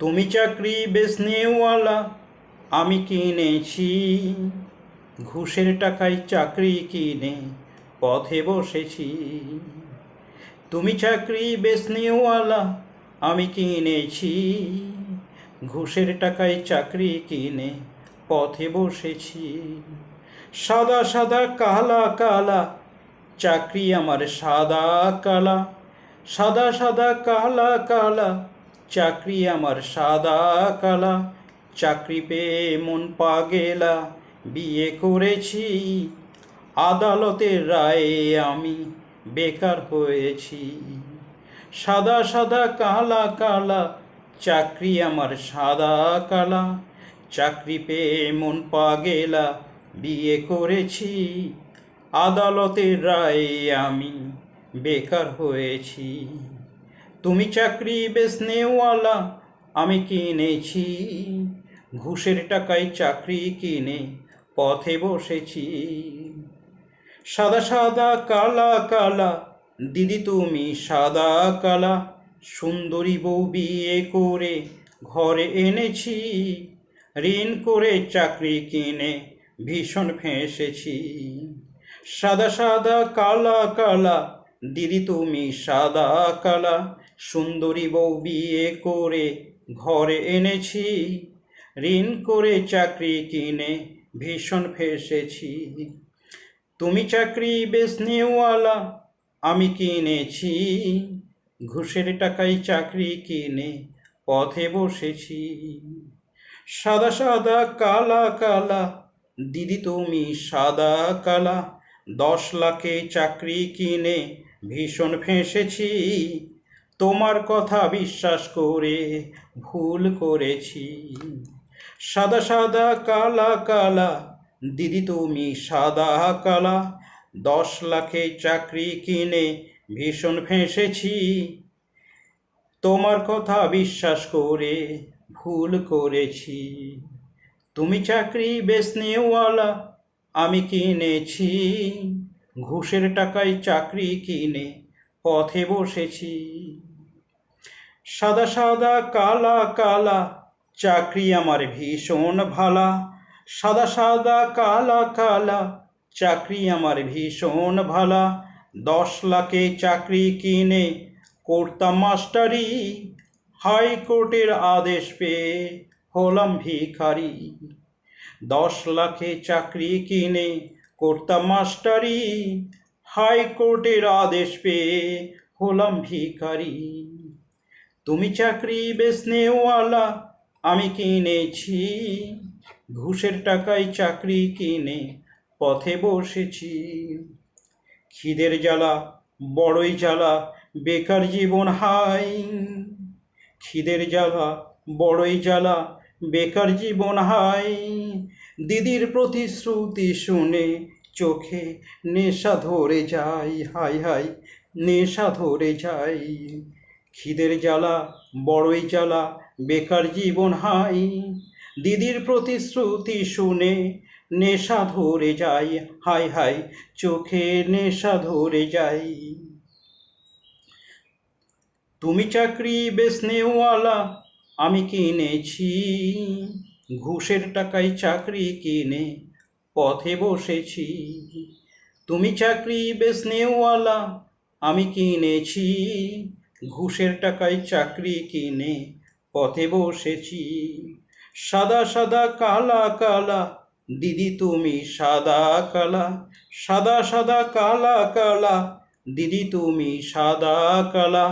তুমি চাকরি বেসনেওয়ালা আমি কিনেছি। ঘুষের টাকায় চাকরি কিনে পথে বসেছি। তুমি চাকরি বেসনেওয়ালা আমি কিনেছি। ঘুষের টাকায় চাকরি কিনে পথে বসেছি। সাদা সাদা, কালা কালা, চাকরি আমার সাদা, কালা। সাদা সাদা, কালা কালা চাকরি আমার সাদা কালা, চাকরি পেয়ে মন পাগেলা, বিয়ে করেছি, আদালতের রায়ে আমি বেকার হয়েছি। সাদা সাদা কালা কালা চাকরি আমার সাদা কালা, চাকরি পেয়ে মন পাগেলা, বিয়ে করেছি, আদালতের রায়ে আমি বেকার হয়েছি। তুমি চাকরি বেসনেওয়ালা আমি কিনেছি। ঘুষের টাকায় চাকরি কিনে, পথে বসেছি। সাদা সাদা, কালা কালা, দিদি তুমি সাদা, কালা, সুন্দরী বউ বিয়ে করে ঘরে এনেছি। ঋণ করে চাকরি কিনে ভীষণ ফেঁসেছি। সাদা সাদা, কালা কালা দিদি তুমি সাদা কালা, সুন্দরী বউ বিয়ে করে ঘরে এনেছি। ঋণ করে চাকরি কিনে ভীষণ ফেসেছি। তুমি চাকরি বেশ বেসনেওয়ালা আমি কিনেছি। ঘুষের টাকায় চাকরি কিনে পথে বসেছি। সাদা সাদা কালা কালা দিদি তুমি সাদা কালা, দশ লাখে চাকরি কিনে ভীষণ ফেঁসেছি, তোমার কথা বিশ্বাস করে ভুল করেছি। সাদা সাদা কালা কালা, দিদি তুমি সাদা কালা, দশ লাখে চাকরি কিনে ভীষণ ফেঁসেছি। তোমার কথা বিশ্বাস করে ভুল করেছি। তুমি চাকরি বেসনেওয়ালা আমি কিনেছি। ঘুষের টাকায় চাকরি কিনে পথে বসেছি। সাদা সাদা কালা কালা, চাকরি আমার ভীষণ ভালা। সাদা সাদা কালা কালা, চাকরি আমার ভীষণ ভালা। দশ লাখে চাকরি কিনে করতাম মাস্টারি, হাইকোর্টের আদেশ পেয়ে হলাম ভিখারি। দশ লাখে চাকরি কিনে করতাম মাস্টারি, হাইকোর্টের আদেশ পেয়ে হলাম ভিখারি। তুমি চাকরি বেসনেওয়ালা আমি কিনেছি। ঘুষের টাকায় চাকরি কিনে পথে বসেছি। খিদের জ্বালা, বড়ই জ্বালা, বেকার জীবন হাই। খিদের জ্বালা, বড়ই জ্বালা বেকার জীবন হাই দিদির প্রতিশ্রুতি শুনে চোখে নেশা ধরে যাই হাই হাই নেশা ধরে যাই খিদের জ্বালা, বড়ই জ্বালা, বেকার জীবন হাই দিদির প্রতিশ্রুতি শুনে নেশা ধরে যাই হাই হাই চোখে নেশা ধরে যাই তুমি চাকরি বেশ বেসনেওয়ালা আমি কিনেছি। ঘুষের টাকায় চাকরি কিনে পথে বসেছি। তুমি চাকরি বেশ বেসনেওয়ালা আমি কিনেছি। ঘুষের টাকায় চাকরি কিনে পথে বসেছি। সাদা সাদা, কালা কালা, দিদি তুমি সাদা, কালা, সাদা সাদা, কালা কালা, দিদি তুমি সাদা, কালা।